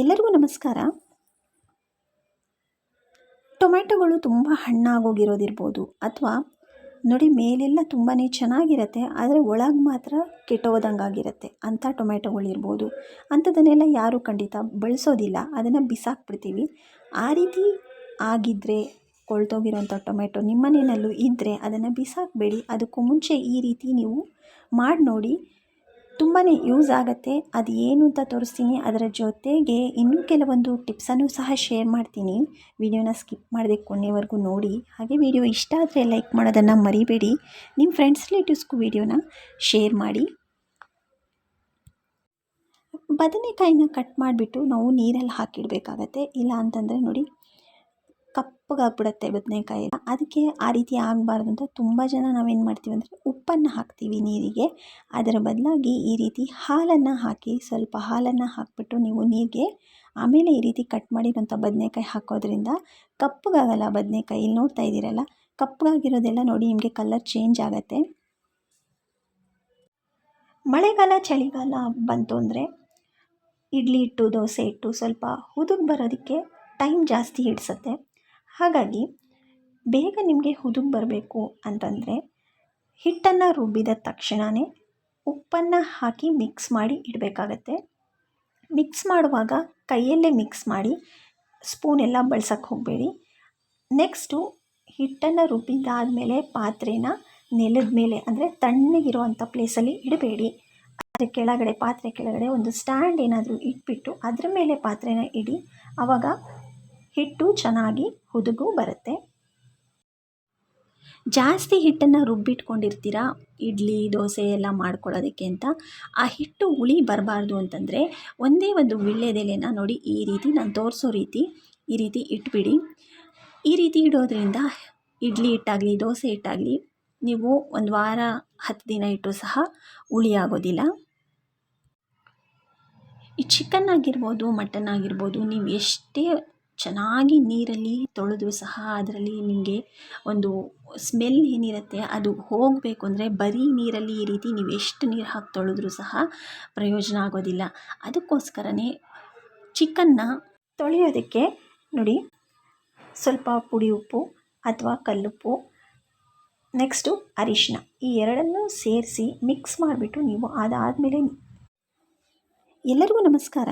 ಎಲ್ಲರಿಗೂ ನಮಸ್ಕಾರ. ಟೊಮೆಟೊಗಳು ತುಂಬ ಹಣ್ಣಾಗೋಗಿರೋದಿರ್ಬೋದು ಅಥವಾ ನೋಡಿ ಮೇಲೆಲ್ಲ ತುಂಬಾ ಚೆನ್ನಾಗಿರುತ್ತೆ, ಆದರೆ ಒಳಗೆ ಮಾತ್ರ ಕೆಟ್ಟೋದಂಗಾಗಿರುತ್ತೆ ಅಂಥ ಟೊಮೆಟೊಗಳಿರ್ಬೋದು ಅಂಥದ್ದನ್ನೆಲ್ಲ ಯಾರೂ ಖಂಡಿತ ಬಳಸೋದಿಲ್ಲ, ಅದನ್ನು ಬಿಸಾಕ್ಬಿಡ್ತೀವಿ. ಆ ರೀತಿ ಆಗಿದ್ದರೆ ಕೊಳ್ತೋಗಿರೋಂಥ ಟೊಮೆಟೊ ನಿಮ್ಮನೇನಲ್ಲೂ ಇದ್ದರೆ ಅದನ್ನು ಬಿಸಾಕಬೇಡಿ, ಅದಕ್ಕೂ ಮುಂಚೆ ಈ ರೀತಿ ನೀವು ಮಾಡಿ ನೋಡಿ ತುಂಬಾ ಯೂಸ್ ಆಗುತ್ತೆ. ಅದು ಏನು ಅಂತ ತೋರಿಸ್ತೀನಿ. ಅದರ ಜೊತೆಗೆ ಇನ್ನೂ ಕೆಲವೊಂದು ಟಿಪ್ಸನ್ನು ಸಹ ಶೇರ್ ಮಾಡ್ತೀನಿ. ವಿಡಿಯೋನ ಸ್ಕಿಪ್ ಮಾಡದೆ ಕೊನೆವರೆಗೂ ನೋಡಿ. ಹಾಗೆ ವಿಡಿಯೋ ಇಷ್ಟ ಆದರೆ ಲೈಕ್ ಮಾಡೋದನ್ನು ಮರಿಬೇಡಿ. ನಿಮ್ಮ ಫ್ರೆಂಡ್ಸ್, ರಿಲೇಟಿವ್ಸ್ಗೂ ವಿಡಿಯೋನ ಶೇರ್ ಮಾಡಿ. ಬದನೆಕಾಯಿನ ಕಟ್ ಮಾಡಿಬಿಟ್ಟು ನಾವು ನೀರಲ್ಲಿ ಹಾಕಿಡಬೇಕಾಗತ್ತೆ. ಇಲ್ಲ ಅಂತಂದರೆ ನೋಡಿ ಕಪ್ಪಗಾಗ್ಬಿಡುತ್ತೆ ಬದನೆಕಾಯಿ. ಅದಕ್ಕೆ ಆ ರೀತಿ ಆಗಬಾರ್ದು ಅಂತ ತುಂಬ ಜನ ನಾವೇನು ಮಾಡ್ತೀವಿ ಅಂದರೆ ಉಪ್ಪನ್ನು ಹಾಕ್ತೀವಿ ನೀರಿಗೆ. ಅದರ ಬದಲಾಗಿ ಈ ರೀತಿ ಹಾಲನ್ನು ಹಾಕಿ ಸ್ವಲ್ಪ ಹಾಲನ್ನು ಹಾಕಿಬಿಟ್ಟು ನೀವು ನೀರಿಗೆ ಆಮೇಲೆ ಈ ರೀತಿ ಕಟ್ ಮಾಡಿರೋಂಥ ಬದನೆಕಾಯಿ ಹಾಕೋದ್ರಿಂದ ಕಪ್ಪಗಾಗಲ್ಲ ಬದನೆಕಾಯಿ. ಇಲ್ಲಿ ನೋಡ್ತಾ ಇದ್ದೀರಲ್ಲ, ಕಪ್ಪಗಾಗಿರೋದೆಲ್ಲ ನೋಡಿ ನಿಮಗೆ ಕಲರ್ ಚೇಂಜ್ ಆಗುತ್ತೆ. ಮಳೆಗಾಲ, ಚಳಿಗಾಲ ಬಂತು ಅಂದರೆ ಇಡ್ಲಿ ಹಿಟ್ಟು, ದೋಸೆ ಇಟ್ಟು ಸ್ವಲ್ಪ ಹುದುಗ್ ಬರೋದಕ್ಕೆ ಟೈಮ್ ಜಾಸ್ತಿ ಹಿಡಿಸುತ್ತೆ. ಹಾಗಾಗಿ ಬೇಗ ನಿಮಗೆ ಹುದುಗ್ ಬರಬೇಕು ಅಂತಂದರೆ ಹಿಟ್ಟನ್ನು ರುಬ್ಬಿದ ತಕ್ಷಣವೇ ಉಪ್ಪನ್ನು ಹಾಕಿ ಮಿಕ್ಸ್ ಮಾಡಿ ಇಡಬೇಕಾಗತ್ತೆ. ಮಿಕ್ಸ್ ಮಾಡುವಾಗ ಕೈಯಲ್ಲೇ ಮಿಕ್ಸ್ ಮಾಡಿ ಸ್ಪೂನ್ ಎಲ್ಲ ಬಳಸಕ್ಕೆ ಹೋಗಬೇಡಿ. ನೆಕ್ಸ್ಟು ಹಿಟ್ಟನ್ನು ರುಬ್ಬಿದ್ದಾದಮೇಲೆ ಪಾತ್ರೆನ ನೆಲದ ಮೇಲೆ ಅಂದರೆ ತಣ್ಣಗಿರುವಂಥ ಪ್ಲೇಸಲ್ಲಿ ಇಡಬೇಡಿ. ಅದರ ಕೆಳಗಡೆ ಪಾತ್ರೆ ಕೆಳಗಡೆ ಒಂದು ಸ್ಟ್ಯಾಂಡ್ ಏನಾದರೂ ಇಟ್ಬಿಟ್ಟು ಅದರ ಮೇಲೆ ಪಾತ್ರೆನ ಇಡಿ. ಆವಾಗ ಹಿಟ್ಟು ಚೆನ್ನಾಗಿ ಹುದುಗು ಬರುತ್ತೆ. ಜಾಸ್ತಿ ಹಿಟ್ಟನ್ನು ರುಬ್ಬಿಟ್ಕೊಂಡಿರ್ತೀರ? ಇಡ್ಲಿ, ದೋಸೆ ಎಲ್ಲ ಮಾಡ್ಕೊಳ್ಳೋದಕ್ಕೆ ಅಂತ. ಆ ಹಿಟ್ಟು ಹುಳಿ ಬರಬಾರ್ದು ಅಂತಂದರೆ ಒಂದೇ ಒಂದು ವಿಳ್ಯದೆಲೆನ ನೋಡಿ ಈ ರೀತಿ ನಾನು ತೋರಿಸೋ ರೀತಿ ಈ ರೀತಿ ಇಟ್ಬಿಡಿ. ಈ ರೀತಿ ಇಡೋದ್ರಿಂದ ಇಡ್ಲಿ ಹಿಟ್ಟಾಗಲಿ, ದೋಸೆ ಹಿಟ್ಟಾಗಲಿ ನೀವು ಒಂದು ವಾರ, ಹತ್ತು ದಿನ ಇಟ್ಟು ಸಹ ಹುಳಿ ಆಗೋದಿಲ್ಲ. ಈ ಚಿಕನ್ ಆಗಿರ್ಬೋದು, ಮಟನ್ ಆಗಿರ್ಬೋದು, ನೀವು ಎಷ್ಟೇ ಚೆನ್ನಾಗಿ ನೀರಲ್ಲಿ ತೊಳೆದು ಸಹ ಅದರಲ್ಲಿ ನಿಮಗೆ ಒಂದು ಸ್ಮೆಲ್ ಏನಿರುತ್ತೆ ಅದು ಹೋಗಬೇಕು ಅಂದರೆ ಬರೀ ನೀರಲ್ಲಿ ಈ ರೀತಿ ನೀವು ಎಷ್ಟು ನೀರು ಹಾಕಿ ತೊಳೆದ್ರೂ ಸಹ ಪ್ರಯೋಜನ ಆಗೋದಿಲ್ಲ. ಅದಕ್ಕೋಸ್ಕರನೇ ಚಿಕನ್ನ ತೊಳೆಯೋದಕ್ಕೆ ನೋಡಿ ಸ್ವಲ್ಪ ಪುಡಿ ಉಪ್ಪು ಅಥವಾ ಕಲ್ಲುಪ್ಪು ನೆಕ್ಸ್ಟು ಅರಿಶಿನ ಈ ಎರಡನ್ನೂ ಸೇರಿಸಿ ಮಿಕ್ಸ್ ಮಾಡಿಬಿಟ್ಟು ನೀವು ಅದಾದಮೇಲೆ ಎಲ್ಲರಿಗೂ ನಮಸ್ಕಾರ.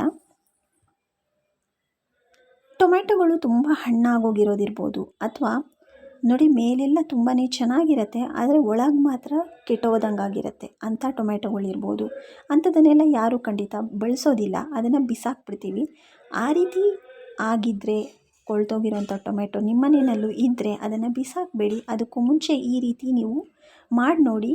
ಟೊಮೆಟೊಗಳು ತುಂಬ ಹಣ್ಣಾಗೋಗಿರೋದಿರ್ಬೋದು. ಅಥವಾ ನೋಡಿ ಮೇಲೆಲ್ಲ ತುಂಬಾ ಚೆನ್ನಾಗಿರುತ್ತೆ, ಆದರೆ ಒಳಗೆ ಮಾತ್ರ ಕೆಟ್ಟೋದಂಗಾಗಿರುತ್ತೆ. ಅಂಥ ಟೊಮೆಟೊಗಳಿರ್ಬೋದು ಅಂಥದ್ದನ್ನೆಲ್ಲ ಯಾರೂ ಖಂಡಿತ ಬಳಸೋದಿಲ್ಲ. ಅದನ್ನು ಬಿಸಾಕ್ಬಿಡ್ತೀವಿ. ಆ ರೀತಿ ಆಗಿದ್ದರೆ ಕೊಳ್ತೋಗಿರೋಂಥ ಟೊಮೆಟೊ ನಿಮ್ಮನೇನಲ್ಲೂ ಇದ್ದರೆ ಅದನ್ನು ಬಿಸಾಕಬೇಡಿ. ಅದಕ್ಕೂ ಮುಂಚೆ ಈ ರೀತಿ ನೀವು ಮಾಡಿ ನೋಡಿ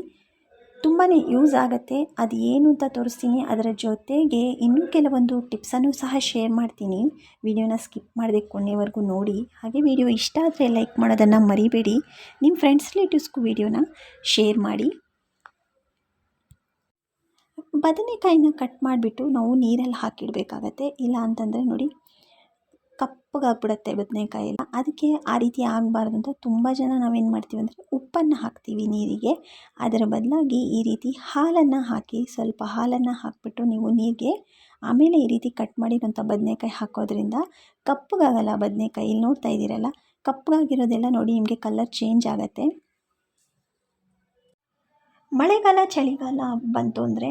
ತುಂಬಾ ಯೂಸ್ ಆಗುತ್ತೆ. ಅದು ಏನು ಅಂತ ತೋರಿಸ್ತೀನಿ. ಅದರ ಜೊತೆಗೆ ಇನ್ನೂ ಕೆಲವೊಂದು ಟಿಪ್ಸನ್ನು ಸಹ ಶೇರ್ ಮಾಡ್ತೀನಿ. ವಿಡಿಯೋನ ಸ್ಕಿಪ್ ಮಾಡದೆ ಕೊನೆವರೆಗೂ ನೋಡಿ. ಹಾಗೆ ವಿಡಿಯೋ ಇಷ್ಟ ಆದರೆ ಲೈಕ್ ಮಾಡೋದನ್ನು ಮರಿಬೇಡಿ. ನಿಮ್ಮ ಫ್ರೆಂಡ್ಸ್, ರಿಲೇಟಿವ್ಸ್ಗೂ ವಿಡಿಯೋನ ಶೇರ್ ಮಾಡಿ. ಬದನೆಕಾಯಿನ ಕಟ್ ಮಾಡಿಬಿಟ್ಟು ನಾವು ನೀರಲ್ಲಿ ಹಾಕಿಡಬೇಕಾಗತ್ತೆ. ಇಲ್ಲ ಅಂತಂದರೆ ನೋಡಿ ಕಪ್ಪಗಾಗ್ಬಿಡುತ್ತೆ ಬದನೆಕಾಯಿ ಅದಕ್ಕೆ ಆ ರೀತಿ ಆಗಬಾರ್ದು ಅಂತ ತುಂಬ ಜನ ನಾವೇನು ಮಾಡ್ತೀವಿ ಅಂದರೆ ಉಪ್ಪನ್ನು ಹಾಕ್ತೀವಿ ನೀರಿಗೆ. ಅದರ ಬದಲಾಗಿ ಈ ರೀತಿ ಹಾಲನ್ನು ಹಾಕಿ ಸ್ವಲ್ಪ ಹಾಲನ್ನು ಹಾಕಿಬಿಟ್ಟು ನೀವು ನೀರಿಗೆ ಆಮೇಲೆ ಈ ರೀತಿ ಕಟ್ ಮಾಡಿರೋಂಥ ಬದನೆಕಾಯಿ ಹಾಕೋದ್ರಿಂದ ಕಪ್ಪಗಾಗಲ್ಲ ಬದನೆಕಾಯಿ. ಇಲ್ಲಿ ನೋಡ್ತಾ ಇದ್ದೀರಲ್ಲ, ಕಪ್ಪಗಾಗಿರೋದೆಲ್ಲ ನೋಡಿ ನಿಮಗೆ ಕಲರ್ ಚೇಂಜ್ ಆಗುತ್ತೆ. ಮಳೆಗಾಲ, ಚಳಿಗಾಲ ಬಂತು ಅಂದರೆ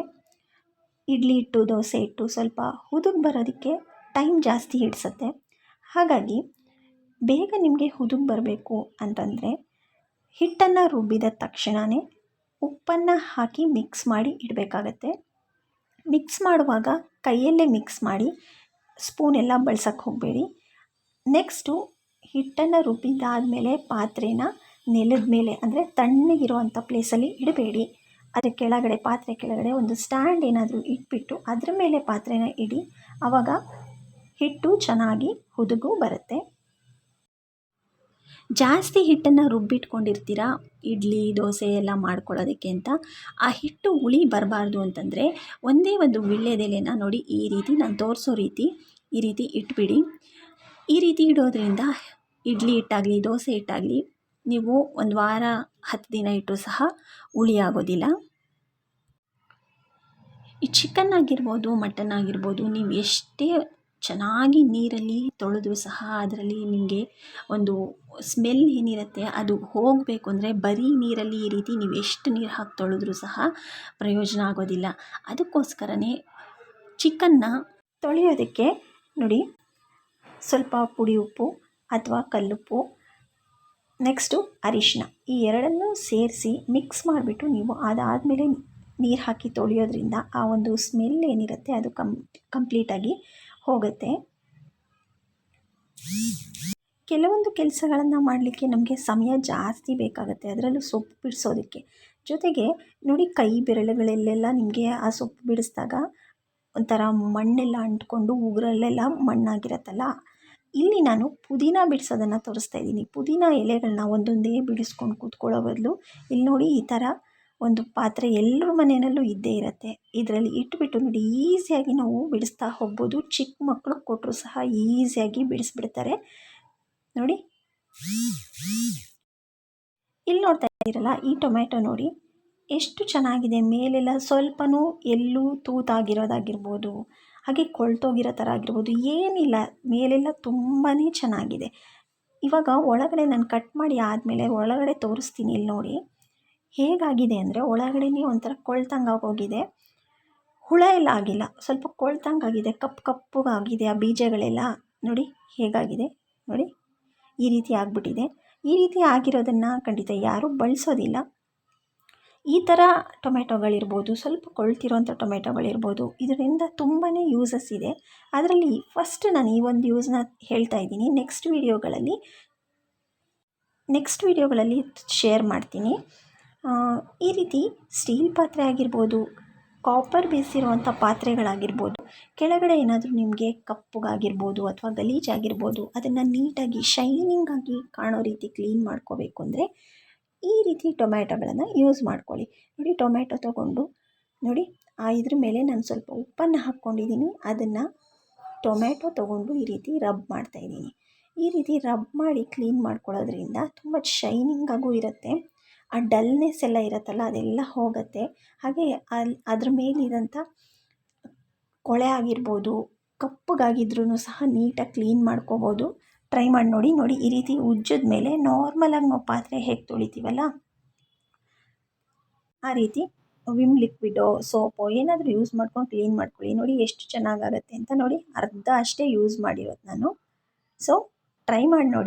ಇಡ್ಲಿ ಇಟ್ಟು ದೋಸೆ ಇಟ್ಟು ಸ್ವಲ್ಪ ಹುದುಗ್ ಬರೋದಕ್ಕೆ ಟೈಮ್ ಜಾಸ್ತಿ ಹಿಡಿಸುತ್ತೆ. ಹಾಗಾಗಿ ಬೇಗ ನಿಮಗೆ ಹುದುಗ್ ಬರಬೇಕು ಅಂತಂದರೆ ಹಿಟ್ಟನ್ನು ರುಬ್ಬಿದ ತಕ್ಷಣವೇ ಉಪ್ಪನ್ನು ಹಾಕಿ ಮಿಕ್ಸ್ ಮಾಡಿ ಇಡಬೇಕಾಗತ್ತೆ. ಮಿಕ್ಸ್ ಮಾಡುವಾಗ ಕೈಯಲ್ಲೇ ಮಿಕ್ಸ್ ಮಾಡಿ ಸ್ಪೂನ್ ಎಲ್ಲ ಬಳಸೋಕ್ಕೆ ಹೋಗಬೇಡಿ. ನೆಕ್ಸ್ಟು ಹಿಟ್ಟನ್ನು ರುಬ್ಬಿದ್ದಾದಮೇಲೆ ಪಾತ್ರೆನ ನೆಲದ ಮೇಲೆ ಅಂದರೆ ತಣ್ಣಗಿರುವಂಥ ಪ್ಲೇಸಲ್ಲಿ ಇಡಬೇಡಿ. ಅದರ ಕೆಳಗಡೆ ಪಾತ್ರೆ ಕೆಳಗಡೆ ಒಂದು ಸ್ಟ್ಯಾಂಡ್ ಏನಾದರೂ ಇಟ್ಬಿಟ್ಟು ಅದರ ಮೇಲೆ ಪಾತ್ರೆನ ಇಡಿ. ಆವಾಗ ಹಿಟ್ಟು ಚೆನ್ನಾಗಿ ಹುದುಗು ಬರುತ್ತೆ. ಜಾಸ್ತಿ ಹಿಟ್ಟನ್ನು ರುಬ್ಬಿಟ್ಕೊಂಡಿರ್ತೀರ? ಇಡ್ಲಿ, ದೋಸೆ ಎಲ್ಲ ಮಾಡ್ಕೊಳ್ಳೋದಕ್ಕೆ ಅಂತ. ಆ ಹಿಟ್ಟು ಹುಳಿ ಬರಬಾರ್ದು ಅಂತಂದರೆ ಒಂದೇ ಒಂದು ವೀಳ್ಯದೆಲೆನ ನೋಡಿ ಈ ರೀತಿ ನಾನು ತೋರಿಸೋ ರೀತಿ ಈ ರೀತಿ ಇಟ್ಬಿಡಿ. ಈ ರೀತಿ ಇಡೋದ್ರಿಂದ ಇಡ್ಲಿ ಹಿಟ್ಟಾಗಲಿ, ದೋಸೆ ಹಿಟ್ಟಾಗಲಿ ನೀವು ಒಂದು ವಾರ, ಹತ್ತು ದಿನ ಇಟ್ಟು ಸಹ ಹುಳಿ ಆಗೋದಿಲ್ಲ. ಈ ಚಿಕನ್ ಆಗಿರ್ಬೋದು, ಮಟನ್ ಆಗಿರ್ಬೋದು, ನೀವು ಎಷ್ಟೇ ಚೆನ್ನಾಗಿ ನೀರಲ್ಲಿ ತೊಳೆದ್ರು ಸಹ ಅದರಲ್ಲಿ ನಿಮಗೆ ಒಂದು ಸ್ಮೆಲ್ ಏನಿರುತ್ತೆ ಅದು ಹೋಗಬೇಕು ಅಂದರೆ ಬರೀ ನೀರಲ್ಲಿ ಈ ರೀತಿ ನೀವು ಎಷ್ಟು ನೀರು ಹಾಕಿ ತೊಳೆದ್ರೂ ಸಹ ಪ್ರಯೋಜನ ಆಗೋದಿಲ್ಲ. ಅದಕ್ಕೋಸ್ಕರನೇ ಚಿಕನ್ನ ತೊಳೆಯೋದಕ್ಕೆ ನೋಡಿ ಸ್ವಲ್ಪ ಪುಡಿ ಉಪ್ಪು ಅಥವಾ ಕಲ್ಲುಪ್ಪು ನೆಕ್ಸ್ಟು ಅರಿಶಿನ ಈ ಎರಡನ್ನೂ ಸೇರಿಸಿ ಮಿಕ್ಸ್ ಮಾಡಿಬಿಟ್ಟು ನೀವು ಅದಾದಮೇಲೆ ನೀರು ಹಾಕಿ ತೊಳೆಯೋದ್ರಿಂದ ಆ ಒಂದು ಸ್ಮೆಲ್ ಏನಿರುತ್ತೆ ಅದು ಕಂ ಕಂಪ್ಲೀಟಾಗಿ ಹೋಗುತ್ತೆ. ಕೆಲವೊಂದು ಕೆಲಸಗಳನ್ನು ಮಾಡಲಿಕ್ಕೆ ನಮಗೆ ಸಮಯ ಜಾಸ್ತಿ ಬೇಕಾಗುತ್ತೆ. ಅದರಲ್ಲೂ ಸೊಪ್ಪು ಬಿಡಿಸೋದಕ್ಕೆ. ಜೊತೆಗೆ ನೋಡಿ ಕೈ ಬೆರಳುಗಳಲ್ಲೆಲ್ಲ ನಿಮಗೆ ಆ ಸೊಪ್ಪು ಬಿಡಿಸಿದಾಗ ಒಂಥರ ಮಣ್ಣೆಲ್ಲ ಅಂಟ್ಕೊಂಡು ಉಗುರಲ್ಲೆಲ್ಲ ಮಣ್ಣಾಗಿರುತ್ತಲ್ಲ? ಇಲ್ಲಿ ನಾನು ಪುದೀನ ಬಿಡಿಸೋದನ್ನು ತೋರಿಸ್ತಾ ಇದ್ದೀನಿ. ಪುದೀನ ಎಲೆಗಳನ್ನ ಒಂದೊಂದೇ ಬಿಡಿಸ್ಕೊಂಡು ಕೂತ್ಕೊಳ್ಳೋ ಬದಲು ಇಲ್ಲಿ ನೋಡಿ ಈ ಥರ ಒಂದು ಪಾತ್ರೆ ಎಲ್ಲರ ಮನೆಯಲ್ಲೂ ಇದ್ದೇ ಇರುತ್ತೆ. ಇದರಲ್ಲಿ ಇಟ್ಬಿಟ್ಟು ನೋಡಿ, ಈಸಿಯಾಗಿ ನಾವು ಬಿಡಿಸ್ತಾ ಹೋಗ್ಬೋದು. ಚಿಕ್ಕ ಮಕ್ಕಳು ಕೊಟ್ಟರು ಸಹ ಈಸಿಯಾಗಿ ಬಿಡಿಸ್ಬಿಡ್ತಾರೆ. ನೋಡಿ. ಇಲ್ಲಿ ನೋಡ್ತಾ ಇದ್ದೀರಲ್ಲ, ಈ ಟೊಮೆಟೊ ನೋಡಿ, ಎಷ್ಟು ಚೆನ್ನಾಗಿದೆ. ಮೇಲೆಲ್ಲ ಸ್ವಲ್ಪನೂ ಎಲ್ಲೂ ತೂತಾಗಿರೋದಾಗಿರ್ಬೋದು, ಹಾಗೆ ಕೊಳ್ತೋಗಿರೋ ಥರ ಆಗಿರ್ಬೋದು, ಏನಿಲ್ಲ. ಮೇಲೆಲ್ಲ ತುಂಬಾ ಚೆನ್ನಾಗಿದೆ. ಇವಾಗ ಒಳಗಡೆ ನಾನು ಕಟ್ ಮಾಡಿ ಆದಮೇಲೆ ಒಳಗಡೆ ತೋರಿಸ್ತೀನಿ ಇಲ್ಲಿ ನೋಡಿ. ಹೇಗಾಗಿದೆ ಅಂದರೆ ಒಳಗಡೆನೇ ಒಂಥರ ಕೊಳ್ತಂಗೆ ಆಗೋಗಿದೆ. ಹುಳ ಎಲ್ಲ ಆಗಿಲ್ಲ. ಸ್ವಲ್ಪ ಕೊಳ್ತಂಗೆ ಆಗಿದೆ. ಕಪ್ಪು ಕಪ್ಪಗಾಗಿದೆ ಆ ಬೀಜಗಳೆಲ್ಲ. ನೋಡಿ ಹೇಗಾಗಿದೆ. ನೋಡಿ ಈ ರೀತಿ ಆಗಿಬಿಟ್ಟಿದೆ. ಈ ರೀತಿ ಆಗಿರೋದನ್ನು ಖಂಡಿತ ಯಾರೂ ಬಳಸೋದಿಲ್ಲ. ಈ ಥರ ಟೊಮೆಟೊಗಳಿರ್ಬೋದು ಸ್ವಲ್ಪ ಕೊಳ್ತಿರೋಂಥ ಟೊಮೆಟೊಗಳಿರ್ಬೋದು ಇದರಿಂದ ತುಂಬಾ ಯೂಸಸ್ ಇದೆ. ಅದರಲ್ಲಿ ಫಸ್ಟ್ ನಾನು ಈ ಒಂದು ಯೂಸ್ನ ಹೇಳ್ತಾ ಇದ್ದೀನಿ. ನೆಕ್ಸ್ಟ್ ವೀಡಿಯೋಗಳಲ್ಲಿ ನೆಕ್ಸ್ಟ್ ವೀಡಿಯೋಗಳಲ್ಲಿ ಶೇರ್ ಮಾಡ್ತೀನಿ. ಈ ರೀತಿ ಸ್ಟೀಲ್ ಪಾತ್ರೆ ಆಗಿರ್ಬೋದು ಕಾಪರ್ ಬೇಸಿರುವಂಥ ಪಾತ್ರೆಗಳಾಗಿರ್ಬೋದು, ಕೆಳಗಡೆ ಏನಾದರೂ ನಿಮಗೆ ಕಪ್ಪಗಾಗಿರ್ಬೋದು ಅಥವಾ ಗಲೀಜಾಗಿರ್ಬೋದು ಅದನ್ನು ನೀಟಾಗಿ ಶೈನಿಂಗ್ ಆಗಿ ಕಾಣೋ ರೀತಿ ಕ್ಲೀನ್ ಮಾಡ್ಕೋಬೇಕು ಅಂದರೆ ಈ ರೀತಿ ಟೊಮ್ಯಾಟೊಗಳನ್ನು ಯೂಸ್ ಮಾಡ್ಕೊಳ್ಳಿ. ನೋಡಿ ಟೊಮೆಟೊ ತೊಗೊಂಡು ನೋಡಿ, ಆ ಇದ್ರ ಮೇಲೆ ನಾನು ಸ್ವಲ್ಪ ಉಪ್ಪನ್ನು ಹಾಕ್ಕೊಂಡಿದ್ದೀನಿ ಅದನ್ನು ಟೊಮೆಟೊ ತೊಗೊಂಡು ಈ ರೀತಿ ರಬ್ ಮಾಡ್ತಾಯಿದ್ದೀನಿ ಈ ರೀತಿ ರಬ್ ಮಾಡಿ ಕ್ಲೀನ್ ಮಾಡ್ಕೊಳ್ಳೋದ್ರಿಂದ ತುಂಬ ಶೈನಿಂಗಾಗೂ ಇರುತ್ತೆ. ಆ ಡಲ್ನೆಸ್ ಎಲ್ಲ ಇರುತ್ತಲ್ಲ, ಅದೆಲ್ಲ ಹೋಗುತ್ತೆ. ಹಾಗೆ ಅಲ್ಲಿ ಅದ್ರ ಮೇಲಿರೋಂಥ ಕೊಳೆ ಆಗಿರ್ಬೋದು ಕಪ್ಪಗಾಗಿದ್ರೂ ಸಹ ನೀಟಾಗಿ ಕ್ಲೀನ್ ಮಾಡ್ಕೋಬೋದು. ಟ್ರೈ ಮಾಡಿ ನೋಡಿ ನೋಡಿ, ಈ ರೀತಿ ಉಜ್ಜಿದ ಮೇಲೆ ನಾರ್ಮಲಾಗಿ ನಾವು ಪಾತ್ರೆ ಹೇಗೆ ತೊಳಿತೀವಲ್ಲ, ಆ ರೀತಿ ವಿಮ್ ಲಿಕ್ವಿಡೋ, ಸೋಪೋ ಏನಾದರೂ ಯೂಸ್ ಮಾಡ್ಕೊಂಡು ಕ್ಲೀನ್ ಮಾಡ್ಕೊಳ್ಳಿ. ನೋಡಿ, ಎಷ್ಟು ಚೆನ್ನಾಗಾಗತ್ತೆ ಅಂತ ನೋಡಿ, ಅರ್ಧ ಅಷ್ಟೇ ಯೂಸ್ ಮಾಡಿರೋದು ನಾನು. ಸೊ, ಟ್ರೈ ಮಾಡಿ ನೋಡಿ.